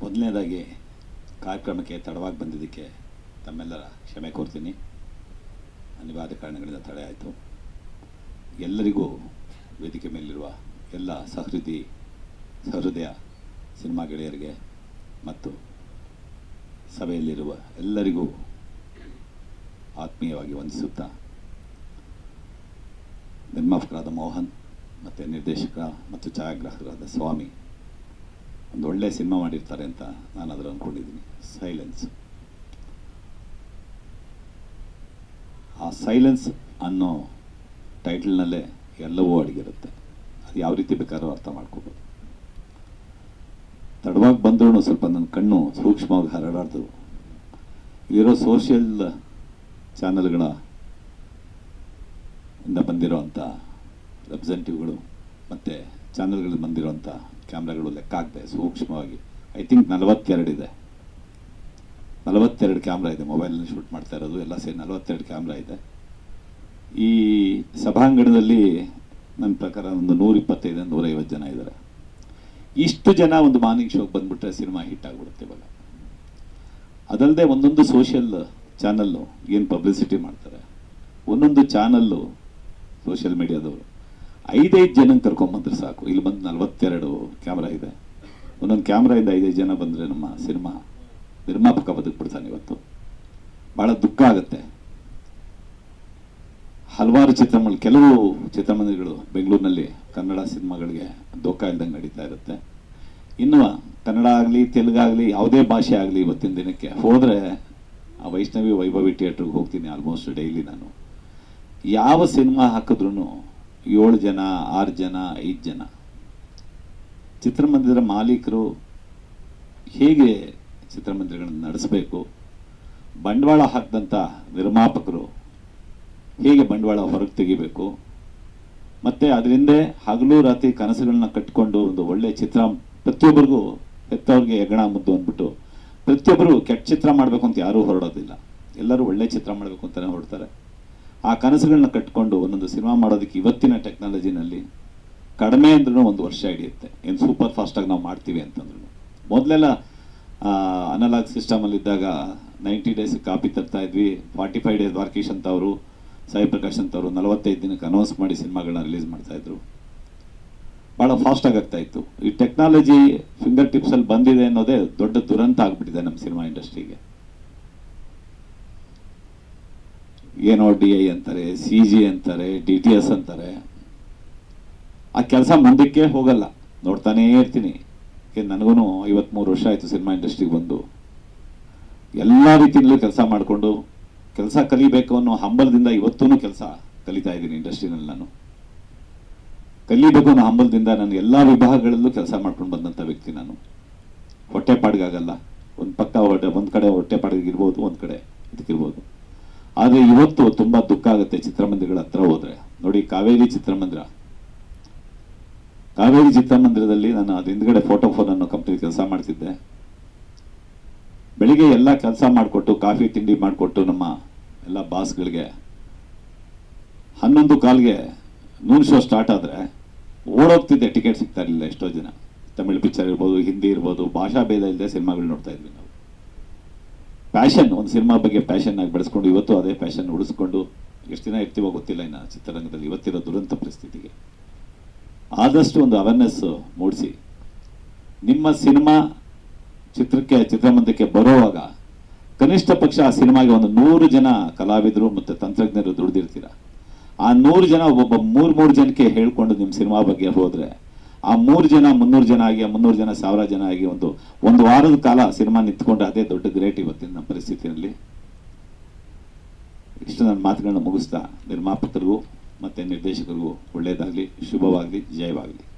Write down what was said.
ಮೊದಲನೇದಾಗಿ ಕಾರ್ಯಕ್ರಮಕ್ಕೆ ತಡವಾಗಿ ಬಂದಿದ್ದಕ್ಕೆ ತಮ್ಮೆಲ್ಲರ ಕ್ಷಮೆ ಕೋರ್ತೀನಿ. ಅನಿವಾರ್ಯ ಕಾರಣಗಳಿಂದ ತಡೆ ಆಯಿತು. ಎಲ್ಲರಿಗೂ ವೇದಿಕೆ ಮೇಲಿರುವ ಎಲ್ಲ ಸಹೃದಿ, ಸಹೃದಯ ಸಿನಿಮಾ ಗೆಳೆಯರಿಗೆ ಮತ್ತು ಸಭೆಯಲ್ಲಿರುವ ಎಲ್ಲರಿಗೂ ಆತ್ಮೀಯವಾಗಿ ವಂದಿಸುತ್ತಾ, ನಿರ್ಮಾಪಕರಾದ ಮೋಹನ್ ಮತ್ತು ನಿರ್ದೇಶಕ ಮತ್ತು ಛಾಯಾಗ್ರಾಹಕರಾದ ಸ್ವಾಮಿ ಒಂದು ಒಳ್ಳೆಯ ಸಿನಿಮಾ ಮಾಡಿರ್ತಾರೆ ಅಂತ ನಾನು ಅದರ ಅಂದ್ಕೊಂಡಿದ್ದೀನಿ ಸೈಲೆನ್ಸ್ ಆ ಸೈಲೆನ್ಸ್ ಅನ್ನೋ ಟೈಟಲ್ನಲ್ಲೇ ಎಲ್ಲವೂ ಅಡಗಿರುತ್ತೆ. ಅದು ಯಾವ ರೀತಿ ಬೇಕಾದ್ರೂ ಅರ್ಥ ಮಾಡ್ಕೋಬೋದು. ತಡವಾಗಿ ಬಂದ್ರೂ ಸ್ವಲ್ಪ ನನ್ನ ಕಣ್ಣು ಸೂಕ್ಷ್ಮವಾಗಿ ಹರಡಾರ್ದು ಇಲ್ಲಿರೋ ಸೋಷಿಯಲ್ ಚಾನಲ್ಗಳ ಇಂದ ಬಂದಿರೋ ಅಂಥ ರೆಪ್ರೆಸೆಂಟಿವ್ಗಳು ಮತ್ತು ಚಾನಲ್ಗಳಲ್ಲಿ ಬಂದಿರುವಂಥ ಕ್ಯಾಮ್ರಾಗಳು ಲೆಕ್ಕ ಆಗ್ತದೆ ಸೂಕ್ಷ್ಮವಾಗಿ. ಐ ಥಿಂಕ್ ನಲವತ್ತೆರಡಿದೆ ನಲವತ್ತೆರಡು ಕ್ಯಾಮ್ರಾ ಇದೆ ಮೊಬೈಲಲ್ಲಿ ಶೂಟ್ ಮಾಡ್ತಾ ಇರೋದು, ಎಲ್ಲ ಸೇರಿ ನಲವತ್ತೆರಡು ಕ್ಯಾಮ್ರಾ ಇದೆ. ಈ ಸಭಾಂಗಣದಲ್ಲಿ ನನ್ನ ಪ್ರಕಾರ ಒಂದು ನೂರಿಪ್ಪತ್ತೈದು, ನೂರೈವತ್ತು ಜನ ಇದ್ದಾರೆ. ಇಷ್ಟು ಜನ ಒಂದು ಮಾರ್ನಿಂಗ್ ಶೋಗೆ ಬಂದುಬಿಟ್ರೆ ಸಿನಿಮಾ ಹಿಟ್ ಆಗಿಬಿಡುತ್ತೆ ಇವಾಗ. ಅದಲ್ಲದೆ ಒಂದೊಂದು ಸೋಷಿಯಲ್ ಚಾನಲ್ಲು ಏನು ಪಬ್ಲಿಸಿಟಿ ಮಾಡ್ತಾರೆ. ಒಂದೊಂದು ಚಾನಲ್ಲು ಸೋಷಿಯಲ್ ಮೀಡಿಯಾದವರು ಐದೈದು ಜನ ಕರ್ಕೊಂಬಂದ್ರೆ ಸಾಕು. ಇಲ್ಲಿ ಬಂದು ನಲ್ವತ್ತೆರಡು ಕ್ಯಾಮ್ರಾ ಇದೆ. ಒಂದೊಂದು ಕ್ಯಾಮ್ರಾಯಿಂದ ಐದೈದು ಜನ ಬಂದರೆ ನಮ್ಮ ಸಿನಿಮಾ, ನಿರ್ಮಾಪಕ ಬದುಕ್ಬಿಡ್ತಾನೆ ಇವತ್ತು. ಭಾಳ ದುಃಖ ಆಗುತ್ತೆ. ಹಲವಾರು ಚಿತ್ರಮಂದಿರ ಕೆಲವು ಚಿತ್ರಮಂದಿರಗಳು ಬೆಂಗಳೂರಿನಲ್ಲಿ ಕನ್ನಡ ಸಿನಿಮಾಗಳಿಗೆ ದೋಕ ಇಲ್ದಂಗೆ ನಡೀತಾ ಇರುತ್ತೆ. ಇನ್ನು ಕನ್ನಡ ಆಗಲಿ ತೆಲುಗಾಗಲಿ ಯಾವುದೇ ಭಾಷೆ ಆಗಲಿ ಇವತ್ತಿನ ದಿನಕ್ಕೆ ಹೋದರೆ ಆ ವೈಷ್ಣವಿ ವೈಭವಿ ಥಿಯೇಟ್ರಿಗೆ ಹೋಗ್ತೀನಿ ಆಲ್ಮೋಸ್ಟ್ ಡೈಲಿ ನಾನು. ಯಾವ ಸಿನಿಮಾ ಹಾಕಿದ್ರು ಏಳು ಜನ, ಆರು ಜನ, ಐದು ಜನ. ಚಿತ್ರಮಂದಿರ ಮಾಲೀಕರು ಹೇಗೆ ಚಿತ್ರಮಂದಿರಗಳನ್ನು ನಡೆಸಬೇಕು? ಬಂಡವಾಳ ಹಾಕಿದಂಥ ನಿರ್ಮಾಪಕರು ಹೇಗೆ ಬಂಡವಾಳ ಹೊರಗೆ ತೆಗಿಬೇಕು? ಮತ್ತು ಅದರಿಂದ ಹಗಲು ರಾತ್ರಿ ಕನಸುಗಳನ್ನ ಕಟ್ಕೊಂಡು ಒಂದು ಒಳ್ಳೆಯ ಚಿತ್ರ ಪ್ರತಿಯೊಬ್ಬರಿಗೂ ಹೆತ್ತವ್ರಿಗೆ ಹೆಗ್ಗಣ ಮುದ್ದು ಅಂದ್ಬಿಟ್ಟು ಪ್ರತಿಯೊಬ್ಬರು ಕೆಟ್ಟ ಚಿತ್ರ ಮಾಡಬೇಕು ಅಂತ ಯಾರೂ ಹೊರಡೋದಿಲ್ಲ. ಎಲ್ಲರೂ ಒಳ್ಳೆ ಚಿತ್ರ ಮಾಡಬೇಕು ಅಂತಲೇ ಹೊರಡ್ತಾರೆ. ಆ ಕನಸುಗಳನ್ನ ಕಟ್ಕೊಂಡು ಒಂದೊಂದು ಸಿನಿಮಾ ಮಾಡೋದಕ್ಕೆ ಇವತ್ತಿನ ಟೆಕ್ನಾಲಜಿನಲ್ಲಿ ಕಡಿಮೆ ಅಂದ್ರೂ ಒಂದು ವರ್ಷ ಹಿಡಿಯುತ್ತೆ. ಏನು ಸೂಪರ್ ಫಾಸ್ಟಾಗಿ ನಾವು ಮಾಡ್ತೀವಿ ಅಂತಂದ್ರು. ಮೊದಲೆಲ್ಲ ಅನಲಾಗ್ ಸಿಸ್ಟಮಲ್ಲಿದ್ದಾಗ ನೈಂಟಿ ಡೇಸ್ ಕಾಪಿ ತರ್ತಾ ಇದ್ವಿ. ಫಾರ್ಟಿ ಫೈವ್ ಡೇಸ್ ದ್ವಾರಕೀಶ್ ಅಂತ ಅವರು ಸಾಯಿ ಪ್ರಕಾಶ್ ಅಂತ ಅವರು ನಲವತ್ತೈದು ದಿನಕ್ಕೆ ಅನೌನ್ಸ್ ಮಾಡಿ ಸಿನಿಮಾಗಳನ್ನ ರಿಲೀಸ್ ಮಾಡ್ತಾ ಇದ್ರು. ಭಾಳ ಫಾಸ್ಟಾಗಿ ಆಗ್ತಾ ಇತ್ತು. ಈ ಟೆಕ್ನಾಲಜಿ ಫಿಂಗರ್ ಟಿಪ್ಸಲ್ಲಿ ಬಂದಿದೆ ಅನ್ನೋದೇ ದೊಡ್ಡ ದುರಂತ ಆಗಿಬಿಟ್ಟಿದೆ ನಮ್ಮ ಸಿನಿಮಾ ಇಂಡಸ್ಟ್ರಿಗೆ ಏನೋ ಡಿ ಐ ಅಂತಾರೆ, ಸಿ ಜಿ ಅಂತಾರೆ, ಡಿ ಟಿ ಎಸ್ ಅಂತಾರೆ. ಆ ಕೆಲಸ ಮುಂದಕ್ಕೆ ಹೋಗಲ್ಲ. ನೋಡ್ತಾನೇ ಇರ್ತೀನಿ. ನನಗೂ ಐವತ್ಮೂರು ವರ್ಷ ಆಯಿತು ಸಿನಿಮಾ ಇಂಡಸ್ಟ್ರಿಗೆ ಬಂದು. ಎಲ್ಲ ರೀತಿಯಲ್ಲೂ ಕೆಲಸ ಮಾಡಿಕೊಂಡು, ಕೆಲಸ ಕಲಿಬೇಕು ಅನ್ನೋ ಹಂಬಲದಿಂದ ಇವತ್ತೂ ಕೆಲಸ ಕಲಿತಾ ಇದ್ದೀನಿ ಇಂಡಸ್ಟ್ರಿನಲ್ಲಿ ನಾನು. ಕಲಿಬೇಕು ಅನ್ನೋ ಹಂಬಲದಿಂದ ನಾನು ಎಲ್ಲ ವಿಭಾಗಗಳಲ್ಲೂ ಕೆಲಸ ಮಾಡ್ಕೊಂಡು ಬಂದಂಥ ವ್ಯಕ್ತಿ ನಾನು. ಹೊಟ್ಟೆಪಾಡಿಗಾಗಲ್ಲ. ಒಂದು ಪಕ್ಕ ಹೊಟ್ಟೆ, ಒಂದು ಕಡೆ ಹೊಟ್ಟೆಪಾಡಿಗಿರ್ಬೋದು, ಒಂದು ಕಡೆ ಇದಕ್ಕಿರ್ಬೋದು. ಆದರೆ ಇವತ್ತು ತುಂಬ ದುಃಖ ಆಗುತ್ತೆ ಚಿತ್ರಮಂದಿರಗಳ ಹತ್ರ ಹೋದರೆ. ನೋಡಿ, ಕಾವೇರಿ ಚಿತ್ರಮಂದಿರ. ಕಾವೇರಿ ಚಿತ್ರಮಂದಿರದಲ್ಲಿ ನಾನು ಅದು ಹಿಂದ್ಗಡೆ ಫೋಟೋ ಫೋನ್ ಅನ್ನೋ ಕಂಪ್ನಿ ಕೆಲಸ ಮಾಡ್ತಿದ್ದೆ. ಬೆಳಿಗ್ಗೆ ಎಲ್ಲ ಕೆಲಸ ಮಾಡಿಕೊಟ್ಟು, ಕಾಫಿ ತಿಂಡಿ ಮಾಡಿಕೊಟ್ಟು ನಮ್ಮ ಎಲ್ಲ ಬಾಸ್ಗಳಿಗೆ ಹನ್ನೊಂದು ಕಾಲ್ಗೆ ನೂನ್ ಶೋ ಸ್ಟಾರ್ಟ್ ಆದರೆ ಓಡೋಗ್ತಿದ್ದೆ ಟಿಕೆಟ್ ಸಿಗ್ತಾ ಇರಲಿಲ್ಲ ಎಷ್ಟೋ ಜನ. ತಮಿಳ್ ಪಿಕ್ಚರ್ ಇರ್ಬೋದು, ಹಿಂದಿ ಇರ್ಬೋದು, ಭಾಷಾ ಭೇದ ಇಲ್ಲದೆ ಸಿನಿಮಾಗಳು ನೋಡ್ತಾ ಇದ್ವಿ ನಾವು. ಪ್ಯಾಷನ್ ಒಂದು ಸಿನಿಮಾ ಬಗ್ಗೆ ಪ್ಯಾಷನ್ ಆಗಿ ಬೆಳೆಸ್ಕೊಂಡು ಇವತ್ತು ಅದೇ ಪ್ಯಾಷನ್ ಉಳಿಸ್ಕೊಂಡು ಎಷ್ಟು ದಿನ ಇರ್ತೀವೋ ಗೊತ್ತಿಲ್ಲ ಇನ್ನು ಚಿತ್ರರಂಗದಲ್ಲಿ ಇವತ್ತಿರೋ ದುರಂತ ಪರಿಸ್ಥಿತಿಗೆ. ಆದಷ್ಟು ಒಂದು ಅವೇರ್ನೆಸ್ ಮೂಡಿಸಿ. ನಿಮ್ಮ ಸಿನಿಮಾ ಚಿತ್ರಕ್ಕೆ, ಚಿತ್ರಮಂದಿರಕ್ಕೆ ಬರುವಾಗ ಕನಿಷ್ಠ ಪಕ್ಷ ಆ ಸಿನಿಮಾಗೆ ಒಂದು ನೂರು ಜನ ಕಲಾವಿದರು ಮತ್ತು ತಂತ್ರಜ್ಞರು ದುಡಿದಿರ್ತೀರ. ಆ ನೂರು ಜನ ಒಬ್ಬೊಬ್ಬ ಮೂರು ಮೂರು ಜನಕ್ಕೆ ಹೇಳ್ಕೊಂಡು ನಿಮ್ಮ ಸಿನಿಮಾ ಬಗ್ಗೆ ಹೋದರೆ ಆ ಮೂರು ಜನ, ಮುನ್ನೂರು ಜನ ಆಗಿ, ಆ ಮುನ್ನೂರು ಜನ ಸಾವಿರ ಜನ ಆಗಿ ಒಂದು ಒಂದು ವಾರದ ಕಾಲ ಸಿನಿಮಾ ನಿಂತ್ಕೊಂಡು ಅದೇ ದೊಡ್ಡ ಗ್ರೇಟ್ ಇವತ್ತಿನ ನಮ್ಮ ಪರಿಸ್ಥಿತಿಯಲ್ಲಿ. ಇಷ್ಟು ನನ್ನ ಮಾತುಗಳನ್ನ ಮುಗಿಸ್ತಾ ನಿರ್ಮಾಪಕರಿಗೂ ಮತ್ತು ನಿರ್ದೇಶಕರಿಗೂ ಒಳ್ಳೆಯದಾಗಲಿ, ಶುಭವಾಗಲಿ, ಜಯವಾಗಲಿ.